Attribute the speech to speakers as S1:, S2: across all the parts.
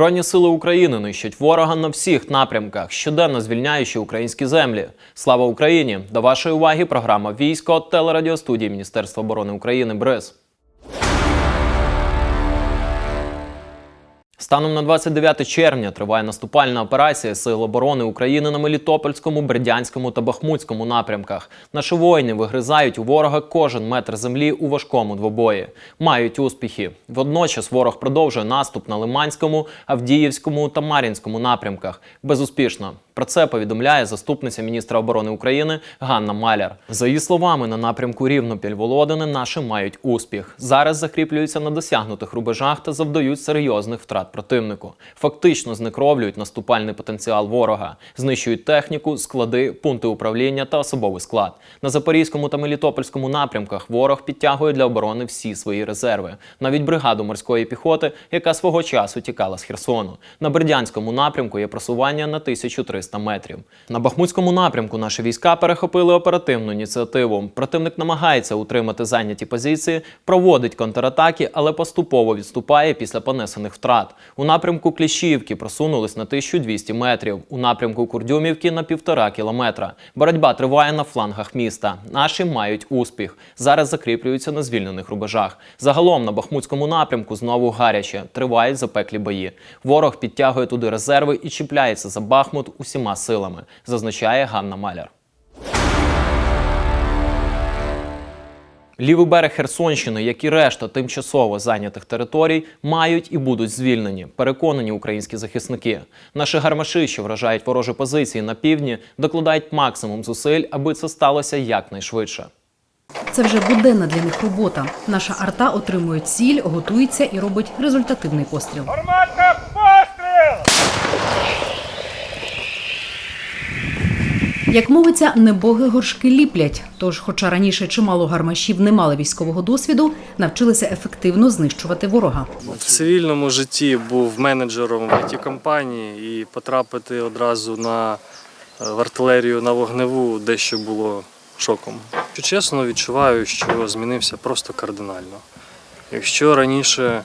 S1: Збройні сили України нищать ворога на всіх напрямках, щоденно звільняючи українські землі. Слава Україні! До вашої уваги програма Військо телерадіостудії Міністерства оборони України БРИЗ. Станом на 29 червня триває наступальна операція Сил оборони України на Мелітопольському, Бердянському та Бахмутському напрямках. Наші воїни вигризають у ворога кожен метр землі у важкому двобої. Мають успіхи. Водночас ворог продовжує наступ на Лиманському, Авдіївському та Мар'їнському напрямках. Безуспішно. Про це повідомляє заступниця міністра оборони України Ганна Маляр. За її словами, на напрямку Рівнопіль-Володини наші мають успіх. Зараз закріплюються на досягнутих рубежах та завдають серйозних втрат противнику. Фактично знекровлюють наступальний потенціал ворога, знищують техніку, склади, пункти управління та особовий склад. На Запорізькому та Мелітопольському напрямках ворог підтягує для оборони всі свої резерви, навіть бригаду морської піхоти, яка свого часу тікала з Херсону. На Бердянському напрямку є просування на 1300 метрів. На Бахмутському напрямку наші війська перехопили оперативну ініціативу. Противник намагається утримати зайняті позиції, проводить контратаки, але поступово відступає після понесених втрат. У напрямку Кліщівки просунулись на 1200 метрів, у напрямку Курдюмівки на півтора кілометра. Боротьба триває на флангах міста. Наші мають успіх. Зараз закріплюються на звільнених рубежах. Загалом на Бахмутському напрямку знову гаряче. Тривають запеклі бої. Ворог підтягує туди резерви і чіпляється за Бахмут усіма силами, зазначає Ганна Маляр. Лівий берег Херсонщини, як і решта тимчасово зайнятих територій, мають і будуть звільнені. Переконані українські захисники. Наші гармаші, що вражають ворожі позиції на півдні, докладають максимум зусиль, аби це сталося якнайшвидше.
S2: Це вже буденна для них робота. Наша арта отримує ціль, готується і робить результативний постріл.
S3: Гарматка, постріл!
S2: Як мовиться, небоги горшки ліплять. Тож, хоча раніше чимало гармашів не мали військового досвіду, навчилися ефективно знищувати ворога.
S4: В цивільному житті був менеджером в it компанії і потрапити одразу на е, в артилерію на вогневу дещо було шоком. Чесно, відчуваю, що змінився просто кардинально. Якщо раніше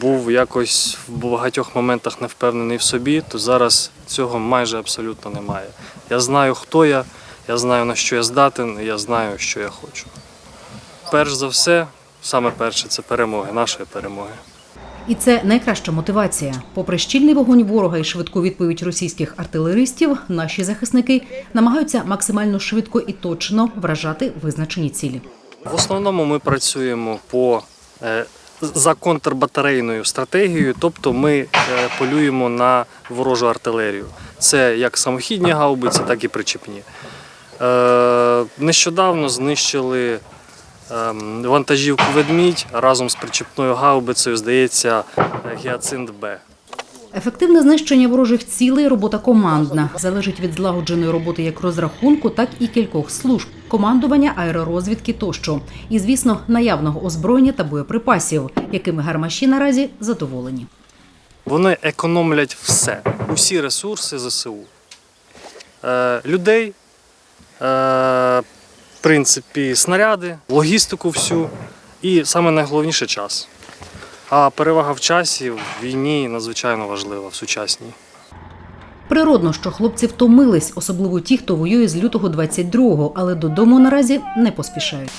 S4: був якось в багатьох моментах не впевнений в собі, то зараз цього майже абсолютно немає. Я знаю, хто я, я знаю, на що я здатен, і я знаю, що я хочу. Перш за все, саме перше це перемоги, нашої перемоги.
S2: І це найкраща мотивація. Попри щільний вогонь ворога і швидку відповідь російських артилеристів, наші захисники намагаються максимально швидко і точно вражати визначені цілі.
S4: В основному ми працюємо по е, за контрбатарейною стратегією, тобто ми е, полюємо на ворожу артилерію. Це як самохідні гаубиці, так і причепні. Е, Нещодавно знищили ем, вантажівку ведмідь разом з причепною гаубицею, здається, гіацинт Б.
S2: Ефективне знищення ворожих цілей робота командна залежить від злагодженої роботи як розрахунку, так і кількох служб, командування, аеророзвідки тощо. І, звісно, наявного озброєння та боєприпасів, якими гармаші наразі задоволені.
S4: Вони економлять все, усі ресурси ЗСУ. Е, людей, е, в принципі, снаряди, логістику всю і саме найголовніше час. А перевага в часі в війні надзвичайно важлива в сучасній.
S2: Природно, що хлопці втомились, особливо ті, хто воює з лютого 22-го, але додому наразі не поспішають.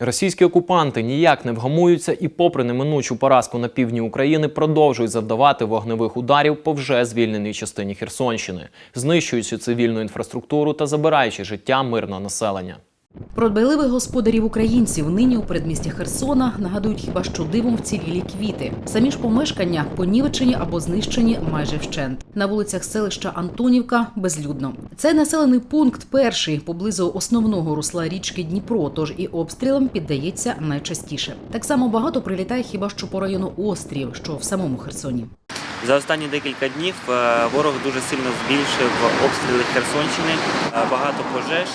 S1: Російські окупанти ніяк не вгамуються і, попри неминучу поразку на півдні України, продовжують завдавати вогневих ударів по вже звільненій частині Херсонщини, знищуючи цивільну інфраструктуру та забираючи життя мирного населення.
S2: Про дбайливих господарів українців нині у передмісті Херсона нагадують хіба що дивом вцілілі квіти. Самі ж помешкання понівечені або знищені майже вщент. На вулицях селища Антонівка безлюдно. Цей населений пункт перший поблизу основного русла річки Дніпро, тож і обстрілам піддається найчастіше. Так само багато прилітає хіба що по району Острів, що в самому Херсоні.
S5: За останні декілька днів е, ворог дуже сильно збільшив обстріли Херсонщини, Е, багато пожеж,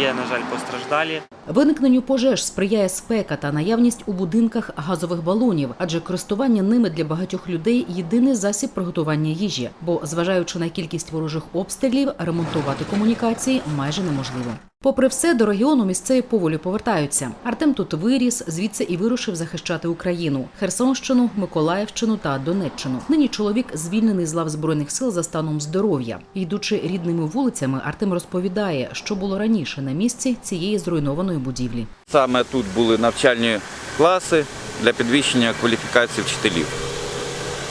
S5: є, на жаль, постраждалі.
S2: Виникненню пожеж сприяє спека та наявність у будинках газових балонів, адже користування ними для багатьох людей єдиний засіб приготування їжі. Бо, зважаючи на кількість ворожих обстрілів, ремонтувати комунікації майже неможливо. Попри все, до регіону місцеві поволі повертаються. Артем тут виріс, звідси і вирушив захищати Україну, Херсонщину, Миколаївщину та Донеччину. Нині чоловік звільнений з лав збройних сил за станом здоров'я. Йдучи рідними вулицями, Артем розповідає, що було раніше на місці цієї зруйнованої будівлі.
S6: Саме тут були навчальні класи для підвищення кваліфікації вчителів.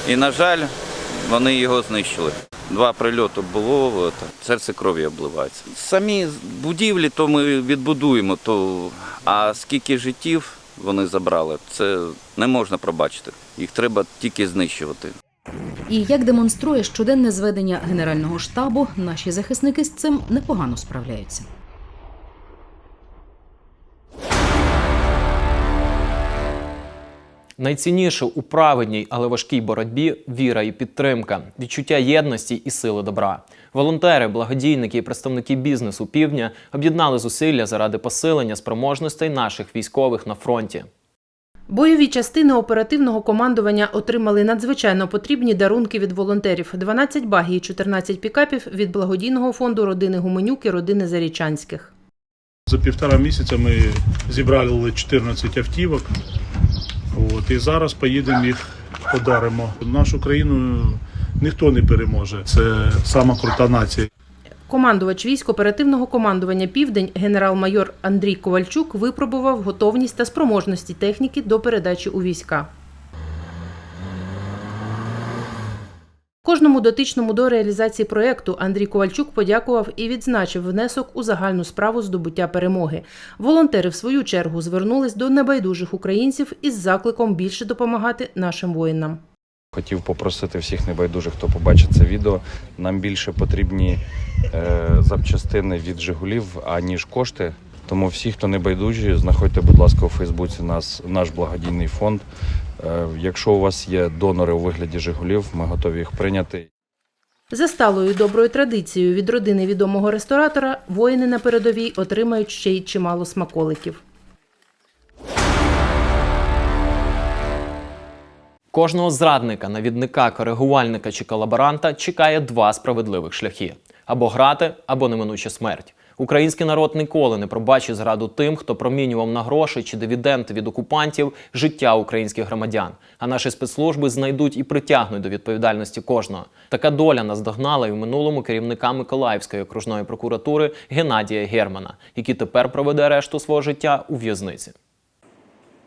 S6: І, на жаль, вони його знищили. Два прильоти було, серце крові обливається. Самі будівлі то ми відбудуємо, то, а скільки життів вони забрали, це не можна пробачити. Їх треба тільки знищувати.
S2: І як демонструє щоденне зведення генерального штабу, наші захисники з цим непогано справляються.
S1: Найцінніше у праведній, але важкій боротьбі віра і підтримка, відчуття єдності і сили добра. Волонтери, благодійники і представники бізнесу півдня об'єднали зусилля заради посилення спроможностей наших військових на фронті.
S7: Бойові частини оперативного командування отримали надзвичайно потрібні дарунки від волонтерів: 12 багій і 14 пікапів від благодійного фонду родини Гуменюк і родини Зарічанських.
S8: За півтора місяця ми зібрали 14 автівок. От, і зараз поїдемо їх подаримо. Нашу країну ніхто не переможе. Це сама крута нація.
S7: Командувач військ оперативного командування Південь генерал-майор Андрій Ковальчук випробував готовність та спроможності техніки до передачі у війська. Кожному дотичному до реалізації проєкту Андрій Ковальчук подякував і відзначив внесок у загальну справу здобуття перемоги. Волонтери, в свою чергу, звернулись до небайдужих українців із закликом більше допомагати нашим воїнам.
S9: Хотів попросити всіх небайдужих, хто побачить це відео. Нам більше потрібні е, запчастини від Жигулів, аніж кошти. Тому всі, хто небайдужі, знаходьте, будь ласка, у Фейсбуці нас, наш благодійний фонд. Е, якщо у вас є донори у вигляді Жигулів, ми готові їх прийняти.
S7: За сталою доброю традицією від родини відомого ресторатора воїни на передовій отримають ще й чимало смаколиків.
S1: Кожного зрадника, навідника, коригувальника чи колаборанта чекає два справедливих шляхи: або грати, або неминуча смерть. Український народ ніколи не пробачить зраду тим, хто промінював на гроші чи дивіденти від окупантів життя українських громадян. А наші спецслужби знайдуть і притягнуть до відповідальності кожного. Така доля наздогнала і в минулому керівника Миколаївської окружної прокуратури Геннадія Германа, який тепер проведе решту свого життя у в'язниці.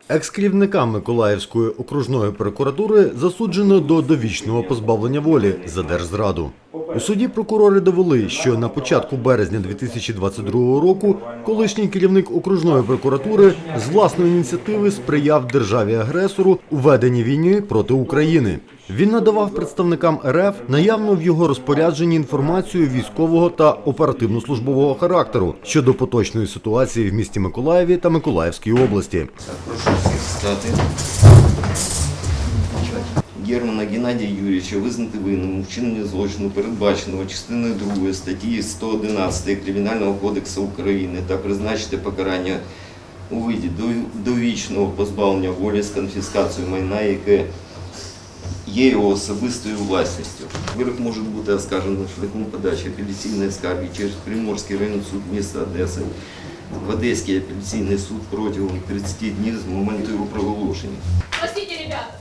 S10: Екс-керівника Миколаївської окружної прокуратури засуджено до довічного позбавлення волі за держзраду. У суді прокурори довели, що на початку березня 2022 року колишній керівник окружної прокуратури з власної ініціативи сприяв державі-агресору у веденні війни проти України. Він надавав представникам РФ наявну в його розпорядженні інформацію військового та оперативно-службового характеру щодо поточної ситуації в місті Миколаєві та Миколаївській області.
S11: Прошу всіх Стати. Германа Геннадія Юрійовича визнати винним у вчиненні злочину, передбаченого частиною 2 статті 111 Кримінального кодексу України та призначити покарання у виді до- довічного позбавлення волі з конфіскацією майна, яке є його особистою власністю. Вирок може бути оскаржено шляхом подачі апеляційної скарги через Приморський районний суд міста Одеси в Одеський апеляційний суд протягом 30 днів з моменту його проголошення.
S12: Простите, ребята.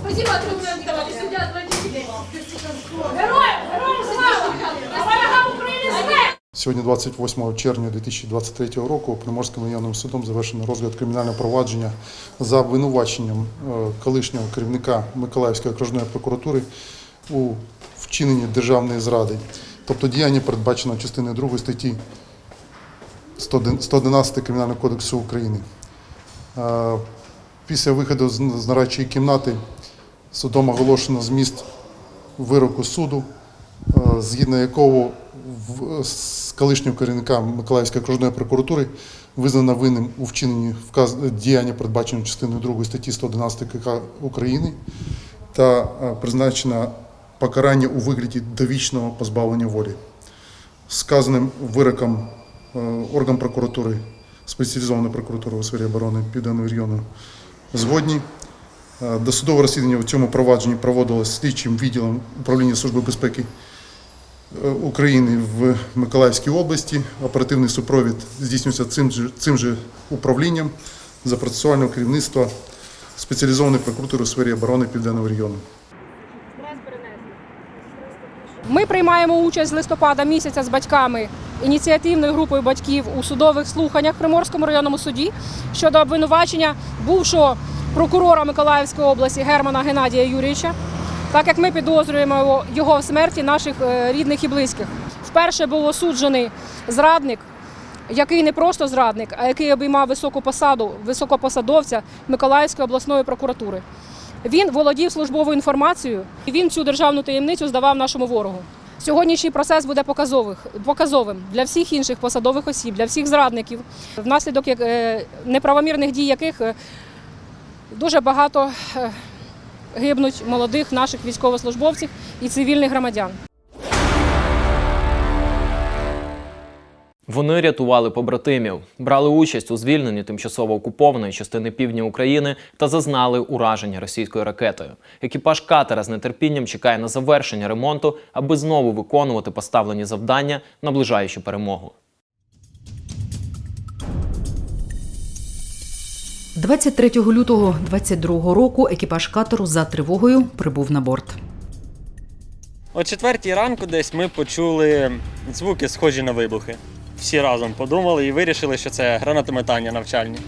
S12: Спасибо огромное, товарищ судья, отвратительный. Героям, героям слава! На ворогам України смерть!
S13: Сьогодні, 28 червня 2023 року, Приморським районним судом завершено розгляд кримінального провадження за обвинуваченням е, колишнього керівника Миколаївської окружної прокуратури у вчиненні державної зради, тобто діяння передбачено частиною 2 статті 111 Кримінального кодексу України. Е, Після виходу з нарадчої кімнати судом оголошено зміст вироку суду, е, згідно якого з колишнього керівника Миколаївської окружної прокуратури визнано винним у вчиненні вказ... діяння, передбаченого частиною 2 статті 111 КК України, та е, призначено покарання у вигляді довічного позбавлення волі. Сказаним вироком е, орган прокуратури спеціалізованої прокуратури у сфері оборони Південного регіону згодні. Е, Досудове розслідування в цьому провадженні проводилось слідчим відділом управління Служби безпеки України в Миколаївській області. Оперативний супровід здійснюється цим же, цим же управлінням за процесуального керівництва спеціалізованої прокуратури у сфері оборони Південного регіону.
S12: Ми приймаємо участь з листопада місяця з батьками ініціативною групою батьків у судових слуханнях в Приморському районному суді щодо обвинувачення бувшого прокурора Миколаївської області Германа Геннадія Юрійовича, так як ми підозрюємо його- в смерті наших е, рідних і близьких. Вперше був осуджений зрадник, який не просто зрадник, а який обіймав високу посаду високопосадовця Миколаївської обласної прокуратури. Він володів службовою інформацією, і він цю державну таємницю здавав нашому ворогу. Сьогоднішній процес буде показовим для всіх інших посадових осіб, для всіх зрадників, внаслідок е, неправомірних дій яких е, дуже багато гибнуть молодих наших військовослужбовців і цивільних громадян.
S1: Вони рятували побратимів, брали участь у звільненні тимчасово окупованої частини півдня України та зазнали ураження російською ракетою. Екіпаж катера з нетерпінням чекає на завершення ремонту, аби знову виконувати поставлені завдання, наближаючи перемогу.
S2: 23 лютого 22 року екіпаж катеру за тривогою прибув на борт.
S14: О четвертій ранку десь ми почули звуки, схожі на вибухи. Всі разом подумали і вирішили, що це гранатометання навчальні.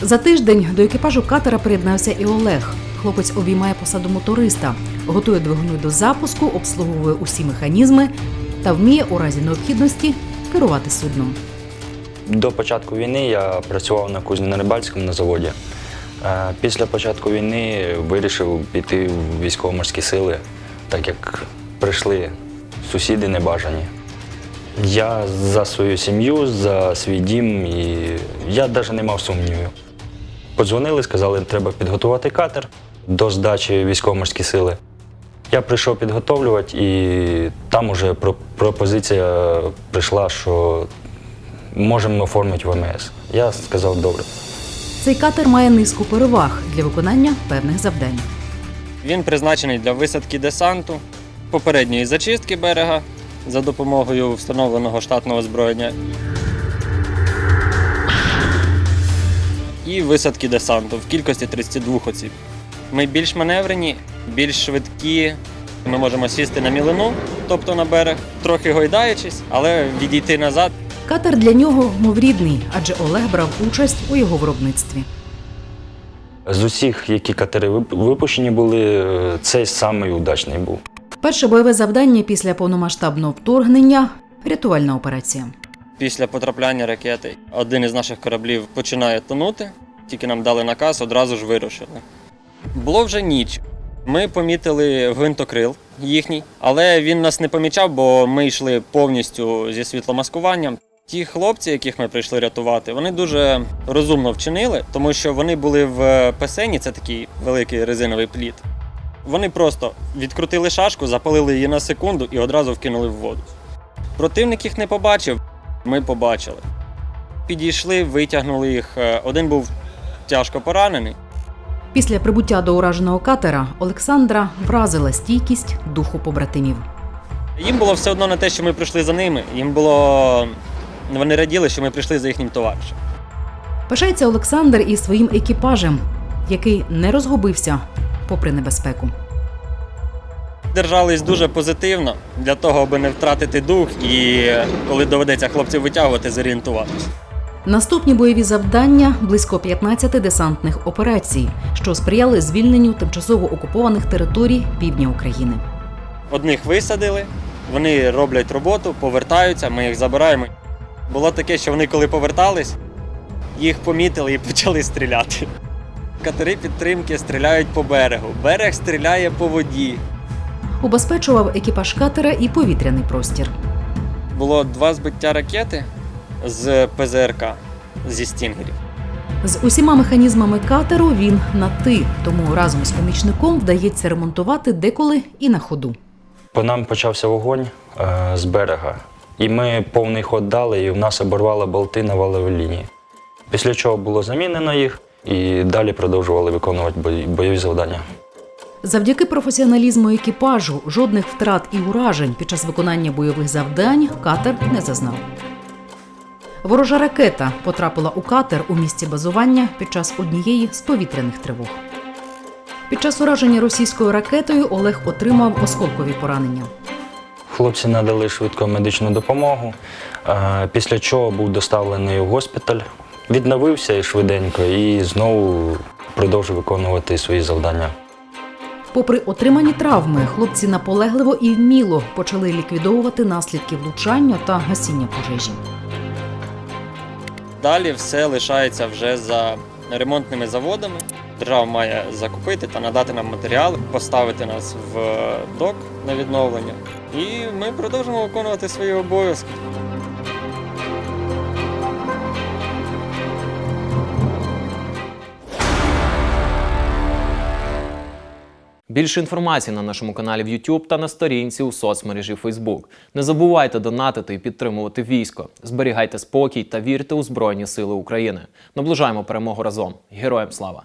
S2: За тиждень до екіпажу катера приєднався і Олег. Хлопець обіймає посаду моториста, готує двигуни до запуску, обслуговує усі механізми та вміє у разі необхідності керувати судном.
S15: До початку війни я працював на Кузнєно-Рибальському на заводі. Е, Після початку війни вирішив піти в військово-морські сили, так як прийшли сусіди небажані. Я за свою сім'ю, за свій дім і я навіть не мав сумнівів. Подзвонили, сказали, треба підготувати катер до здачі військово-морські сили. Я прийшов підготовлювати, і там уже пропозиція прийшла, що можемо оформити ВМС. Я сказав, добре.
S2: Цей катер має низку переваг для виконання певних завдань.
S14: Він призначений для висадки десанту, попередньої зачистки берега за допомогою встановленого штатного озброєння і висадки десанту в кількості 32 осіб. Ми більш маневрені, більш швидкі. Ми можемо сісти на мілину, тобто на берег, трохи гойдаючись, але відійти назад
S2: Катер для нього мов рідний, адже Олег брав участь у його виробництві.
S15: З усіх, які катери випущені були, е, цей самий удачний був.
S2: Перше бойове завдання після повномасштабного вторгнення рятувальна операція.
S14: Після потрапляння ракети один із наших кораблів починає тонути, тільки нам дали наказ, одразу ж вирушили. Було вже ніч. Ми помітили гвинтокрил їхній, але він нас не помічав, бо ми йшли повністю зі світломаскуванням. Ті хлопці, яких ми прийшли рятувати, вони дуже розумно вчинили, тому що вони були в песені, це такий великий резиновий плід. Вони просто відкрутили шашку, запалили її на секунду і одразу вкинули в воду. Противник їх не побачив, ми побачили. Підійшли, витягнули їх. Е, Один був тяжко поранений.
S2: Після прибуття до ураженого катера Олександра вразила стійкість духу побратимів.
S14: Їм було все одно на те, що ми прийшли за ними. Їм було. Вони раділи, що ми прийшли за їхнім товаришем.
S2: Пишається Олександр і своїм екіпажем, який не розгубився попри небезпеку.
S14: Держались дуже позитивно для того, аби не втратити дух і коли доведеться хлопців витягувати, зорієнтуватися.
S2: Наступні бойові завдання близько 15 десантних операцій, що сприяли звільненню тимчасово окупованих територій півдня України.
S14: Одних висадили, вони роблять роботу, повертаються, ми їх забираємо. Було таке, що вони коли повертались, їх помітили і почали стріляти. Катери підтримки стріляють по берегу, берег стріляє по воді.
S2: Убезпечував екіпаж катера і повітряний простір.
S14: Було два збиття ракети з ПЗРК зі стінгерів.
S2: З усіма механізмами катеру він на ти, тому разом з помічником вдається ремонтувати деколи і на ходу.
S15: По нам почався вогонь е, з берега, і ми повний ход дали, і в нас оборвало болти на валовій лінії. Після чого було замінено їх і далі продовжували виконувати бойові завдання.
S2: Завдяки професіоналізму екіпажу жодних втрат і уражень під час виконання бойових завдань катер не зазнав. Ворожа ракета потрапила у катер у місці базування під час однієї з повітряних тривог. Під час ураження російською ракетою Олег отримав осколкові поранення.
S15: Хлопці надали швидку медичну допомогу, е, після чого був доставлений у госпіталь, відновився і швиденько і знову продовжив виконувати свої завдання.
S2: Попри отримані травми, хлопці наполегливо і вміло почали ліквідовувати наслідки влучання та гасіння пожежі.
S14: Далі все лишається вже за ремонтними заводами. Держава має закупити та надати нам матеріали, поставити нас в док на відновлення. І ми продовжимо виконувати свої обов'язки.
S1: Більше інформації на нашому каналі в YouTube та на сторінці у соцмережі Facebook. Не забувайте донатити і підтримувати військо. Зберігайте спокій та вірте у Збройні Сили України. Наближаємо перемогу разом. Героям слава!